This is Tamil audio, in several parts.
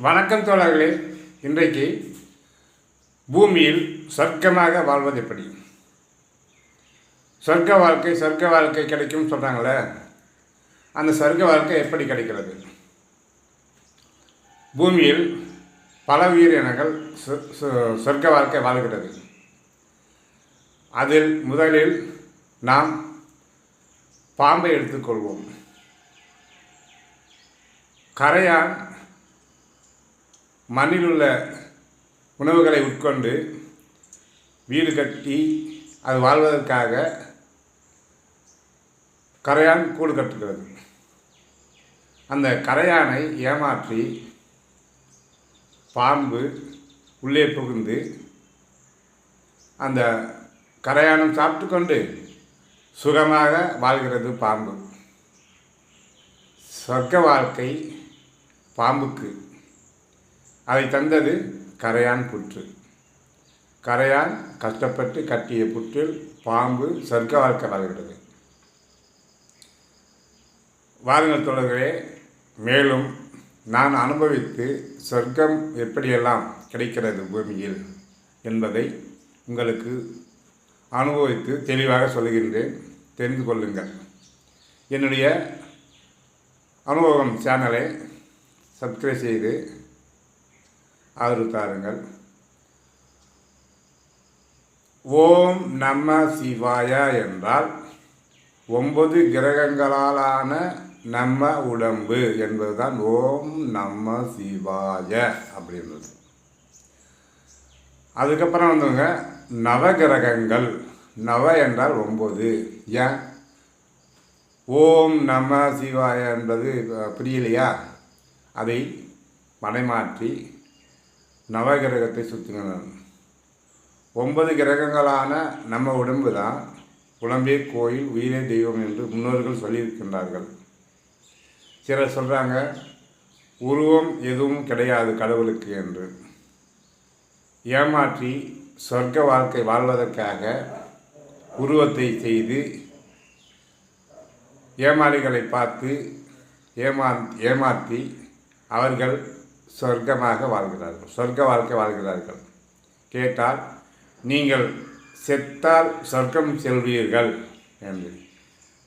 வணக்கம் தோழர்களே. இன்றைக்கு பூமியில் சொர்க்கமாக வாழ்வது எப்படி? சொர்க்க வாழ்க்கை சொர்க்க வாழ்க்கை கிடைக்கும்னு சொல்கிறாங்களே அந்த சொர்க்க வாழ்க்கை எப்படி கிடைக்கிறது? பூமியில் பல உயிரினங்கள் சொ- சொ- சொர்க்க வாழ்க்கை வாழ்கிறது. அதில் முதலில் நாம் பாம்பை எடுத்துக்கொள்வோம். கரையான் மண்ணில் உள்ள உணவுகளை உட்கொண்டு வீடு கட்டி அது வாழ்வதற்காக கரையான் கூடு கட்டுகிறது. அந்த கரையானை ஏமாற்றி பாம்பு உள்ளே புகுந்து அந்த கரையானம் சாப்பிட்டு கொண்டு சுகமாக வாழ்கிறது பாம்பு. சொர்க்க வாழ்க்கை பாம்புக்கு. அதை தந்தது கரையான் புற்று. கரையான் கஷ்டப்பட்டு கட்டிய புற்றில் பாம்பு சர்க்க வாழ்க்கை வாழ்கிறது வாருங்கள் தொடர்களே மேலும் நான் அனுபவித்து சொர்க்கம் எப்படியெல்லாம் கிடைக்கிறது பூமியில் என்பதை உங்களுக்கு அனுபவித்து தெளிவாக சொல்கின்றேன் தெரிந்து கொள்ளுங்கள். என்னுடைய அனுபவம் சேனலை சப்ஸ்கிரைப் செய்து ஆதரவு தாருங்கள் ஓம் நம சிவாய என்றால் ஒன்பது கிரகங்களாலான நம்ம உடம்பு என்பதுதான் ஓம் நம சிவாய அப்படின்றது. அதுக்கப்புறம் வந்துங்க நவகிரகங்கள் நவ என்றால் ஒம்பது ஏன்? ஓம் நம சிவாய என்பது புரியலையா? அதை மடைமாற்றி நவகிரகத்தை சுற்றினார் ஒன்பது கிரகங்களான நம்ம உடம்பு தான் உடம்பே கோயில் உயிரே தெய்வம் என்று முன்னோர்கள் சொல்லியிருக்கின்றார்கள். சிலர் சொல்கிறாங்க உருவம் எதுவும் கிடையாது கடவுளுக்கு என்று. ஏமாற்றி சொர்க்க வாழ்க்கை வாழ்வதற்காக உருவத்தை செய்து ஏமாளிகளை பார்த்து ஏமா ஏமாற்றி அவர்கள் சொர்க்கமாக வாழ்கிறார்கள். சொர்க்க வாழ்க்கை வாழ்கிறார்கள். கேட்டால் நீங்கள் செத்தால் சொர்க்கம் செல்வீர்கள் என்று.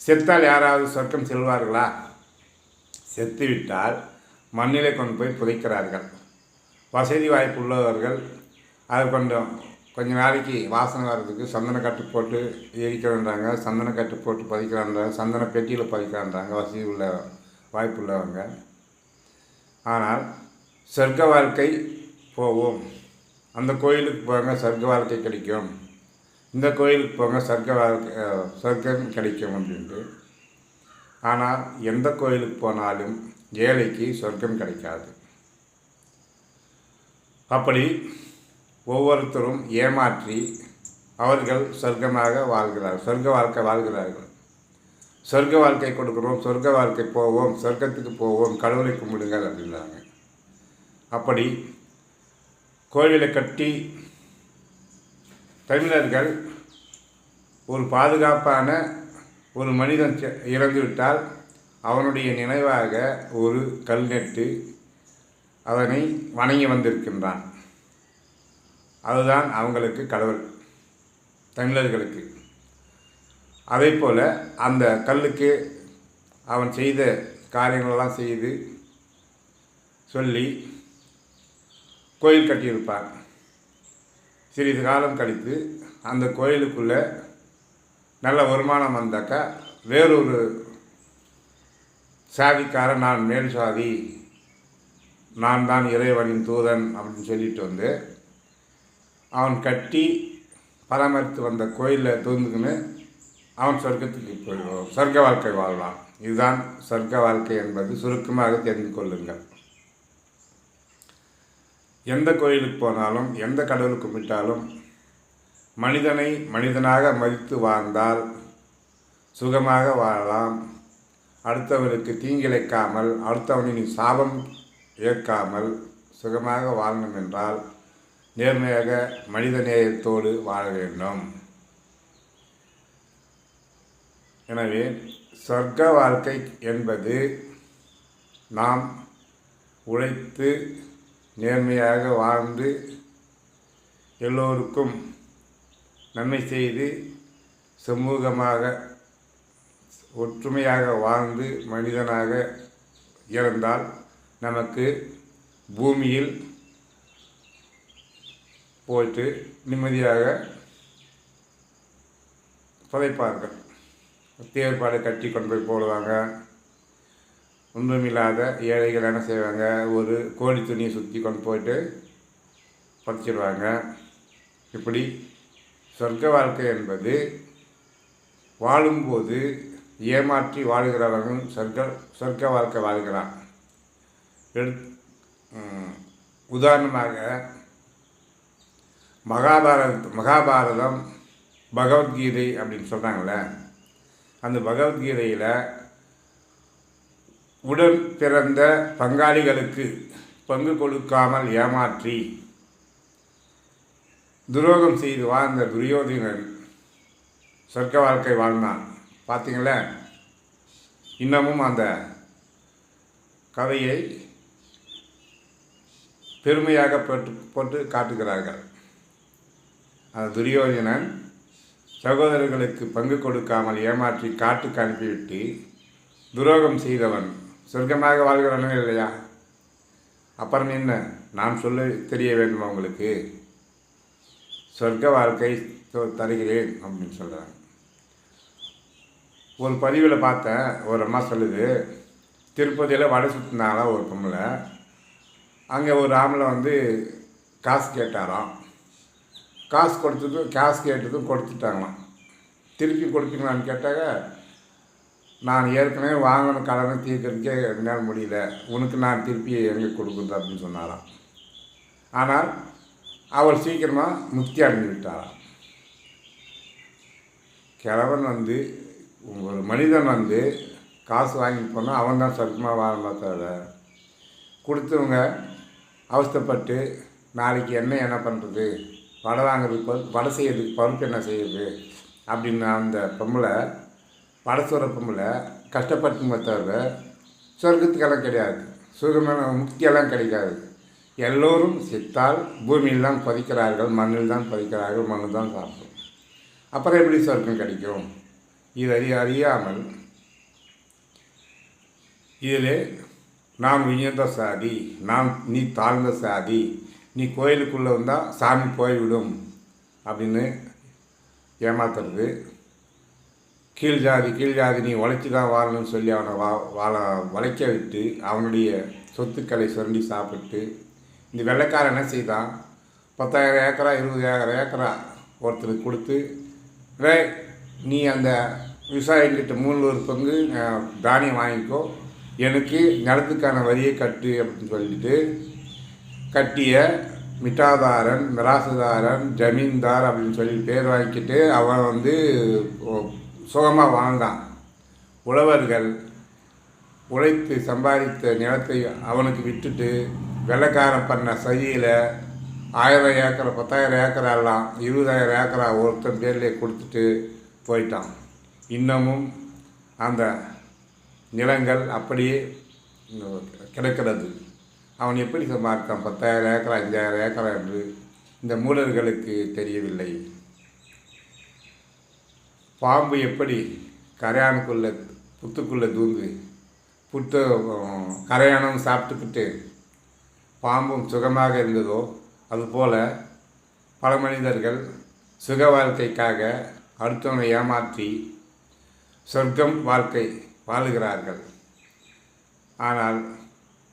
செத்தால் யாராவது சொர்க்கம் செல்வார்களா? செத்துவிட்டால் மண்ணிலே கொண்டு போய் புதைக்கிறார்கள். வசதி வாய்ப்பு உள்ளவர்கள் அது கொஞ்சம் கொஞ்ச நாளைக்கு வாசனை வர்றதுக்கு சந்தன கட்டு போட்டு எரிக்கிறன்றாங்க சந்தன கட்டு போட்டு பதிக்கிறான்றாங்க சந்தன பெட்டியில் பதிக்கிறான்றாங்க வசதி உள்ள வாய்ப்பு உள்ளவங்க. ஆனால் சொர்க்க வாழ்க்கை போவோம். அந்த கோயிலுக்கு போங்க சொர்க்க வாழ்க்கை கிடைக்கும். இந்த கோயிலுக்கு போங்க சொர்க்க வாழ்க்கை சொர்க்கம் கிடைக்கும் அப்படின்ட்டு. ஆனால் எந்த கோயிலுக்கு போனாலும் ஏழைக்கு சொர்க்கம் கிடைக்காது. அப்படி ஒவ்வொருத்தரும் ஏமாற்றி அவர்கள் சொர்க்கமாக வாழ்கிறார்கள் சொர்க்க வாழ்க்கை வாழ்கிறார்கள். சொர்க்க வாழ்க்கை கொடுக்குறோம் சொர்க்க வாழ்க்கை போவோம் சொர்க்கத்துக்கு போவோம் கடவுளை கும்பிடுங்கள் அப்படின்றாங்க. அப்படி கோவிலை கட்டி தமிழர்கள் ஒரு பாதுகாப்பான ஒரு மனிதன் செ- இறந்துவிட்டால் அவனுடைய நினைவாக ஒரு கல் நெட்டு அதனை வணங்கி வந்திருக்கின்றான். அதுதான் அவங்களுக்கு கடவுள் தமிழர்களுக்கு. அதே போல் அந்த கல்லுக்கு அவன் செய்த காரியங்களெல்லாம் செய்து சொல்லி கோயில் கட்டியிருப்பான் சிறிது காலம் கழித்து அந்த கோயிலுக்குள்ளே நல்ல வருமானம் வந்தாக்கா வேறொரு சாதிக்காரன் நான் மேல் சாதி நான் தான் இறைவனின் தூதன் அப்படின்னு சொல்லிட்டு வந்து அவன் கட்டி பராமரித்து வந்த கோயிலில் தூந்துக்குன்னு அவன் சொர்க்கத்துக்கு போயிடுவான். சொர்க்க வாழ்க்கை வாழலாம் இதுதான் சொர்க்க வாழ்க்கை என்பது சுருக்கமாக தெரிந்து கொள்ளுங்கள். எந்த கோயிலுக்கு போனாலும் எந்த கடவுளுக்கு கும்பிட்டாலும் மனிதனை மனிதனாக மதித்து வாழ்ந்தால் சுகமாக வாழலாம். அடுத்தவனுக்கு தீங்கிழைக்காமல் அடுத்தவனின் சாபம் ஏற்காமல் சுகமாக வாழணும் என்றால் நேர்மையாக மனித நேயத்தோடு வாழ வேண்டும். எனவே சொர்க்க வாழ்க்கை என்பது நாம் உழைத்து நேர்மையாக வாழ்ந்து எல்லோருக்கும் நன்மை செய்து சமூகமாக ஒற்றுமையாக வாழ்ந்து மனிதனாக இறந்தால் நமக்கு பூமியில் போயிட்டு நிம்மதியாக புதைப்பார்கள். தேர்ப்பாடு கட்டி கொண்டு போய் போடுவாங்க. ஒன்றுமில்லாத ஏழைகள் என்ன செய்வாங்க. ஒரு கோழி துணியை சுற்றி கொண்டு போயிட்டு புதைச்சிடுவாங்க இப்படி சொர்க்க வாழ்க்கை என்பது வாழும்போது ஏமாற்றி வாழுகிறவர்கள் சொர்க்க சொர்க்க வாழ்க்கை வாழ்கிறான் எடு உதாரணமாக மகாபாரத் மகாபாரதம் பகவத்கீதை அப்படின்னு சொல்கிறாங்களே அந்த பகவத்கீதையில் உடன் பிறந்த பங்காளிகளுக்கு பங்கு கொடுக்காமல் ஏமாற்றி துரோகம் செய்து வாழ்ந்த துரியோதனன் சொர்க்க வாழ்க்கை வாழ்ந்தான். பார்த்தீங்களே இன்னமும் அந்த கதையை பெருமையாக போட்டு போட்டு காட்டுகிறார்கள். அந்த துரியோதனன் சகோதரர்களுக்கு பங்கு கொடுக்காமல் ஏமாற்றி காட்டுக்கு அனுப்பிவிட்டு துரோகம் செய்தவன் சொர்க்கமாக வாழ்கிறானோ இல்லையா? அப்புறம் என்ன? நான் சொல்ல தெரிய வேண்டுமா உங்களுக்கு? சொர்க்க வாழ்க்கை தருகிறேன் அப்படின்னு சொல்கிறாங்க ஒரு பதிவில் பார்த்தேன். ஒரு அம்மா சொல்லுது திருப்பதியில் வடை சுற்றினால ஒரு பொம்பளை? அங்கே ஒரு ஆம்பளை வந்து காசு கேட்டாராம். காசு கொடுத்ததும் காசு கேட்டதும் கொடுத்துட்டாங்களாம். திருப்பி கொடுப்பீங்களான்னு கேட்டாங்க நான் ஏற்கனவே வாங்கின கடனை தீர்க்கறதுக்கே என்னால் முடியல. உனக்கு நான் திருப்பி எங்கே கொடுக்குறது அப்படின்னு சொன்னாராம். ஆனால் அவர் சீக்கிரமாக முக்தி அடைஞ்சு விட்டாராம். கிழவன் வந்து ஒரு மனிதன் வந்து காசு வாங்கிட்டு போனால் அவன் தான் சொர்க்கமாக வாழலாம் தவிர கொடுத்தவங்க அவஸ்தைப்பட்டு நாளைக்கு என்ன என்ன பண்ணுறது வடை வாங்குறதுக்கு வடை செய்யறதுக்கு பருப்பு என்ன செய்யுது அப்படின்னு அந்த பொம்பளை மனசு சுடுற கஷ்டப்பட்டு தவிர சொர்க்கத்துக்கெல்லாம் கிடையாது. சுகமான முக்தியெல்லாம் கிடைக்காது. எல்லோரும் செத்தால் பூமியில் தான் பதிக்கிறார்கள் மண்ணில் தான் பதிக்கிறார்கள் மண்ணு தான் சாப்பிடும். அப்புறம் எப்படி சொர்க்கம் கிடைக்கும்? இது அறிய அறியாமல். இதில் நாம் உயர்ந்த சாதி நாம் நீ தாழ்ந்த சாதி நீ கோயிலுக்குள்ளே வந்தால் சாமி போய்விடும் அப்படின்னு ஏமாத்துறது. கீழ் ஜாதி கீழ் ஜாதி நீ உழைச்சி தான் வாழணும்னு சொல்லி அவனை வா வாழ வளைக்க விட்டு அவனுடைய சொத்துக்களை சுரண்டி சாப்பிட்டு இந்த வெள்ளைக்காரன் என்ன செய்தான்? பத்தாயிரம் ஏக்கரா இருபதாயிரம் ஏக்கரா ஒருத்தருக்கு கொடுத்து வே நீ அந்த விவசாயிகிட்ட மூணு ஒரு பங்கு தானியம் வாங்கிக்கோ. எனக்கு நிலத்துக்கான வரியை கட்டு அப்படின்னு சொல்லிட்டு கட்டிய மிட்டாதாரன் மிராசுதாரன் ஜமீன்தார் அப்படின்னு சொல்லி பேர் வாங்கிக்கிட்டு அவன் வந்து சுகமாக வாழ்ந்தான் உழவர்கள் உழைத்து சம்பாதித்த நிலத்தை அவனுக்கு விட்டுட்டு வெள்ளைக்காரன் பண்ண சதியில் ஆயிரம் ஏக்கரை பத்தாயிரம் ஏக்கரா எல்லாம் இருபதாயிரம் ஏக்கரா ஒருத்தன் பேர்லேயே கொடுத்துட்டு போயிட்டான். இன்னமும் அந்த நிலங்கள் அப்படியே கிடக்கிறது. அவன் எப்படி சம்பாதித்தான்? பத்தாயிரம் ஏக்கரா அஞ்சாயிரம் ஏக்கரா என்று இந்த மூலர்களுக்கு தெரியவில்லை. பாம்பு எப்படி கரையானுக்குள்ளே புத்துக்குள்ளே தூந்து புத்து கரையானும் சாப்பிட்டுக்கிட்டு பாம்பும் சுகமாக இருந்ததோ அதுபோல் பல மனிதர்கள் சுக வாழ்க்கைக்காக அடுத்தவனை ஏமாற்றி சொர்க்கம் வாழ்க்கை வாழுகிறார்கள். ஆனால்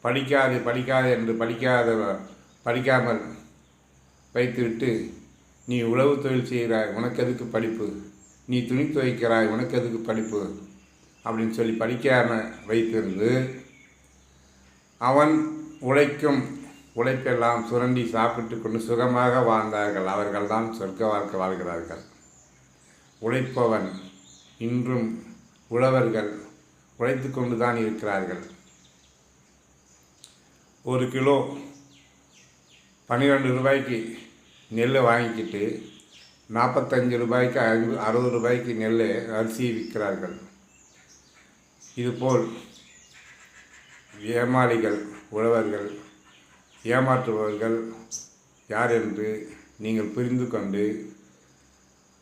படிக்காது படிக்காது என்று படிக்காத படிக்காமல் வைத்துவிட்டு நீ உழவு தொழில் செய்கிறாய் உனக்கு எதுக்கு படிப்பு? நீ துணி துவைக்கிறாய் உனக்கு எதுக்கு படிப்பு? அப்படின்னு சொல்லி படிக்காமல் வைத்திருந்து அவன் உழைக்கும் உழைப்பெல்லாம் சுரண்டி சாப்பிட்டு கொண்டு சுகமாக வாழ்ந்தார்கள். அவர்கள்தான் சொர்க்க வாழ்க்கை வாழ்கிறார்கள். உழைப்பவன் இன்றும் உழவர்கள் உழைத்து கொண்டு தான் இருக்கிறார்கள். ஒரு கிலோ பன்னிரெண்டு ரூபாய்க்கு நெல்லை வாங்கிக்கிட்டு நாற்பத்தஞ்சு ரூபாய்க்கு ஐம்பது அறுபது ரூபாய்க்கு நெல் அரிசி விற்கிறார்கள். இதுபோல் ஏமாளிகள் உழவர்கள் ஏமாற்றுபவர்கள் யார் என்று நீங்கள் புரிந்து கொண்டு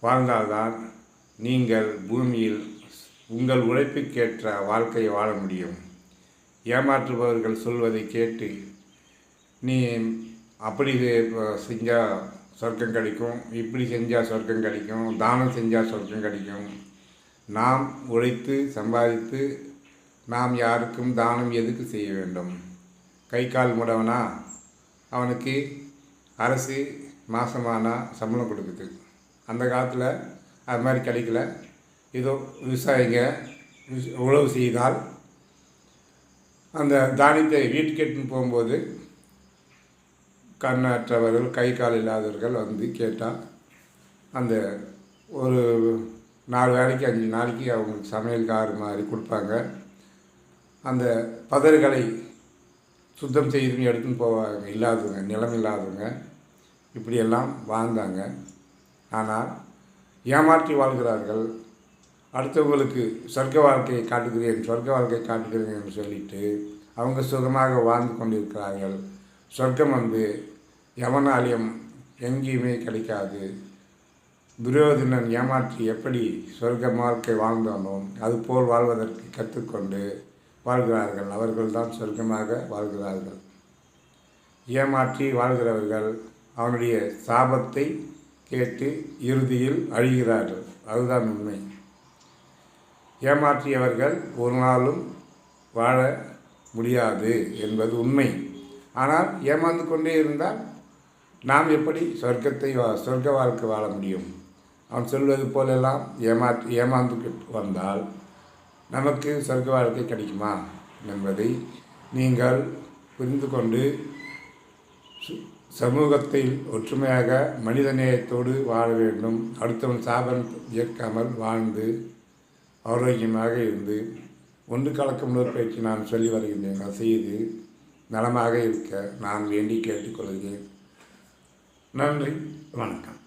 வாழ்ந்தால்தான் நீங்கள் பூமியில் உங்கள் உழைப்புக்கேற்ற வாழ்க்கையை வாழ முடியும். ஏமாற்றுபவர்கள் சொல்வதை கேட்டு நீ அப்படி செஞ்சால் சொர்க்கம் கிடைக்கும். இப்படி செஞ்சால் சொர்க்கம் கிடைக்கும். தானம் செஞ்சால் சொர்க்கம் கிடைக்கும். நாம் உழைத்து சம்பாதித்து நாம் யாருக்கும் தானம் எதுக்கு செய்ய வேண்டும்? கை கால் முடவனா? அவனுக்கு அரசு மாதமானா சம்பளம் கொடுக்குது. அந்த காலத்தில் அது மாதிரி கிடைக்கல. ஏதோ விவசாயிங்க உழவு செய்தால் அந்த தானியத்தை வீட்டுக்கு எடுத்துன்னு போகும்போது கண்ணற்றவர்கள் கை கால் இல்லாதவர்கள் வந்து கேட்டால் அந்த ஒரு நாலு வேலைக்கு அஞ்சு நாளைக்கு அவங்களுக்கு சமையல்கார் மாதிரி கொடுப்பாங்க. அந்த பதறுகளை சுத்தம் செய்து எடுத்துன்னு போவாங்க. இல்லாதவங்க நிலம் இல்லாதவங்க இப்படியெல்லாம் வாழ்ந்தாங்க. ஆனால் ஏமாற்றி வாழ்கிறார்கள். அடுத்தவங்களுக்கு சொர்க்க வாழ்க்கையை காட்டுகிறேன் சொர்க்க வாழ்க்கையை காட்டுகிறேன் என்று சொல்லிட்டு அவங்க சுகமாக வாழ்ந்து கொண்டிருக்கிறார்கள். சொர்க்கம் வந்து எவனாலையும் எங்கேயுமே கிடைக்காது. துரியோதனன் ஏமாற்றி எப்படி சொர்க்க வாழ்க்கை வாழ்ந்தானோ அதுபோல் வாழ்வதற்கு கற்றுக்கொண்டு வாழ்கிறார்கள். அவர்கள்தான் சொர்க்கமாக வாழ்கிறார்கள். ஏமாற்றி வாழ்கிறவர்கள் அவனுடைய சாபத்தை கேட்டு இறுதியில் அழிகிறார்கள். அதுதான் உண்மை. ஏமாற்றியவர்கள் ஒரு நாளும் வாழ முடியாது என்பது உண்மை. ஆனால் ஏமாந்து கொண்டே இருந்தால் நாம் எப்படி சொர்க்கத்தை வா சொர்க்க வாழ்க்கை வாழ முடியும்? அவன் சொல்வது போலெல்லாம் ஏமாற்று ஏமாந்து வந்தால் நமக்கு சொர்க்க வாழ்க்கை கிடைக்குமா என்பதை நீங்கள் புரிந்து கொண்டு சமூகத்தில் ஒற்றுமையாக மனிதநேயத்தோடு வாழ வேண்டும். அடுத்தவன் சாபம் ஏற்காமல் வாழ்ந்து ஆரோக்கியமாக இருந்து ஒன்று கலக்கும் உடற்பயிற்சி நான் சொல்லி வருகின்றேன். செய்து நலமாக இருக்க நான் வேண்டி கேட்டுக்கொள்கிறேன். நன்றி வணக்கம்.